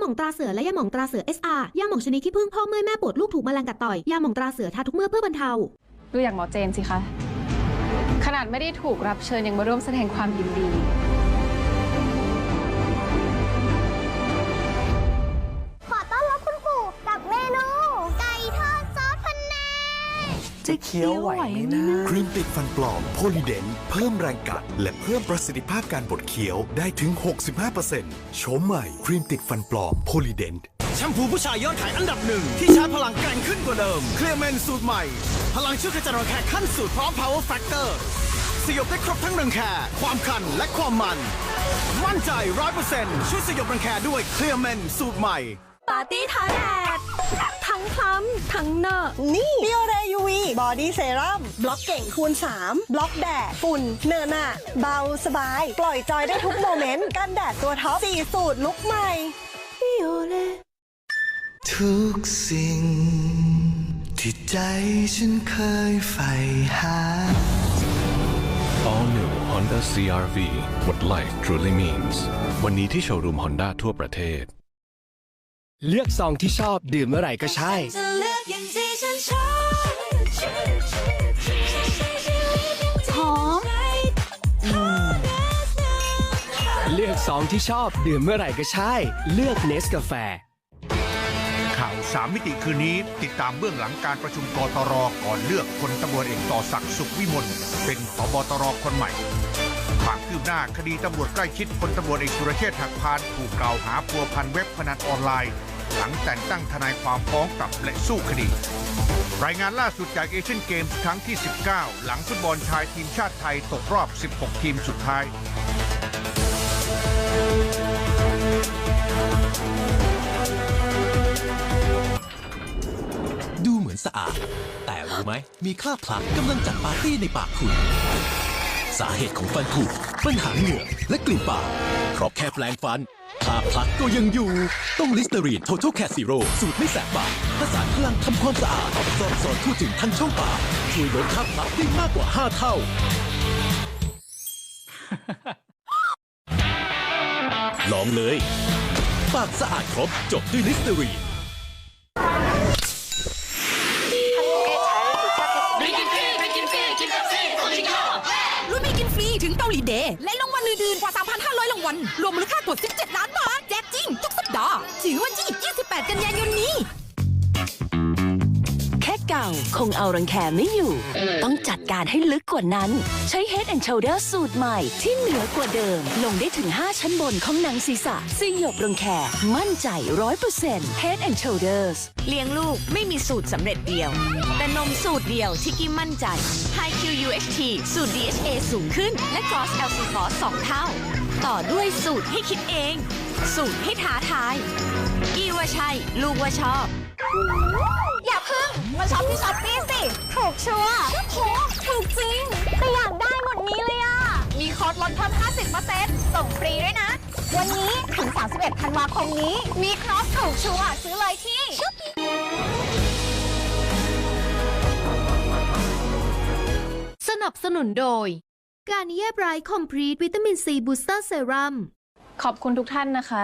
หม่องตราเสือและยาหม่องตราเสือ SR ยาหม่องชนิดที่พึ่งพ่อเมื่อยแม่ปวดลูกถูกแมลงกัดต่อย ยาหม่องตราเสือทาทุกเมื่อเพื่อบรรเทา ดูอย่างหมอเจนสิคะ ขนาดไม่ได้ถูกรับเชิญยังมาร่วมแสดงความยินดี จะเคี้ยวไหวไหมนะครีมติดฟันปลอมโพลีเดนเพิ่มแรงกัด และเพิ่มประสิทธิภาพการบดเคี้ยวได้ถึง 65%โฉมใหม่ครีมติดฟันปลอมโพลีเดนแชมพูผู้ชายยอดขายอันดับหนึ่ง ที่ชาร์จพลังแกร่งขึ้นกว่าเดิม เคลียร์แมนสูตรใหม่ พลังช่วยขจัดรังแคขั้นสูตรพร้อม power factor สยบได้ครบทั้งรังแคความคันและความมัน มั่นใจร้อยเปอร์เซ็นต์ช่วยสยบรังแคด้วยเคลียร์แมนสูตรใหม่ปาร์ตี้ทาแดดทั้ งคล้ำทั้งเนอะนี่เบียวเรยูวีบอดี้เซรั่มบล็อกเก่งคูณ 3 บล็อกแดด ฝุ่น เนอะหนะเบาสบาย ปล่อยจอยได้ทุกโมเมนต์ กันแดดตัวท็อป4สูตรลุกใหม่ทุกสิ่ง ที่ใจฉันเคยใฝ่หา All new Honda CRV what life truly means วันนี้ที่โชว์รูม Honda ทั่วประเทศ เลือกซองที่ชอบดื่มเมื่อไหร่ก็ใช่ จะเลือกอย่างที่ฉันชอบหอมเลือกซองที่ชอบดื่มเมื่อไหร่ก็ใช่ เลือกเนสกาแฟ ข่าวสามมิติคืนนี้ ติดตามเบื้องหลังการประชุมกตรก่อนเลือกพลตำรวจเอกต่อศักดิ์สุขวิมลเป็นผบตรคนใหม่ความคืบหน้าคดีตำรวจใกล้ชิดพลตำรวจเอกสุรเชษฐ์หักพานถูกกล่าวหาพัวพันเว็บพนันออนไลน์ หลังแต่งตั้งทนายความฟ้องกลับและสู้คดี รายงานล่าสุดจากเอเชียนเกมส์ครั้งที่ 19 หลังฟุตบอลชายทีมชาติไทยตกรอบ 16 ทีมสุดท้ายดูเหมือนสะอาด แต่รู้ไหม มีคราบพลักกำลังจัดปาร์ตี้ในปากคุณ สาเหตุของฟันผุปัญหาเหงื่อและกลิ่นปากเพราะแค่แปลงฟัน คราพลักก็ยังอยู่ ต้องลิสเตอรีน Total Cat Zero สูตรไม่แสบปากผสานพลังทำความสะอาดสอดสอนทั่วถึงทั้งช่องปากช่วยลดคราบพลักได้มากกว่า 5 เท่า ลองเลย ปากสะอาดครบจบด้วยลิสเตอรีนรุ่นมีกินฟรีถึงเกาหลีเดย์และรางวัลอื่นๆกว่า3,500างวัลรวมมูลค่ากว่า 17 ล้านบาท แจกจริง ทุกสัปดาห์ ถึงวันที่ 28 กันยายนนี้ แค่เก่าคงเอารังแคไม่อยู่ ต้องจัดการให้ลึกกว่านั้น ใช้ Head and Shoulders สูตรใหม่ที่เหนือกว่าเดิม ลงได้ถึง 5 ชั้นบนของหนังศีรษะสยบรังแคมั่นใจ 100% Head and Shoulders เลี้ยงลูกไม่มีสูตรสำเร็จเดียว แต่นมสูตรเดียวที่กี้มั่นใจ High QUHT สูตร DHA สูงขึ้น และ Cross LC Force 2เท่า ต่อด้วยสูตรให้คิดเอง สูตรให้ท้าทายกี้ว่าใช่ ลูกว่าชอบ อย่าพึ่ง มาช็อปที่ช้อปปี้สิ ถูกชัวร์โหถูกจริง แต่อยากได้หมดนี้เลยอะ มีโค้ดลดเพิ่ม 50%ส่งฟรีด้วยนะ วันนี้ถึง 31 ธันวาคมนี้ มีครอสถูกชัวร์ซื้อเลยที่สนับสนุนโดย การเยียบไรคอมพลีทวิตามินซีบูสเตอร์เซรั่มขอบคุณทุกท่านนะคะ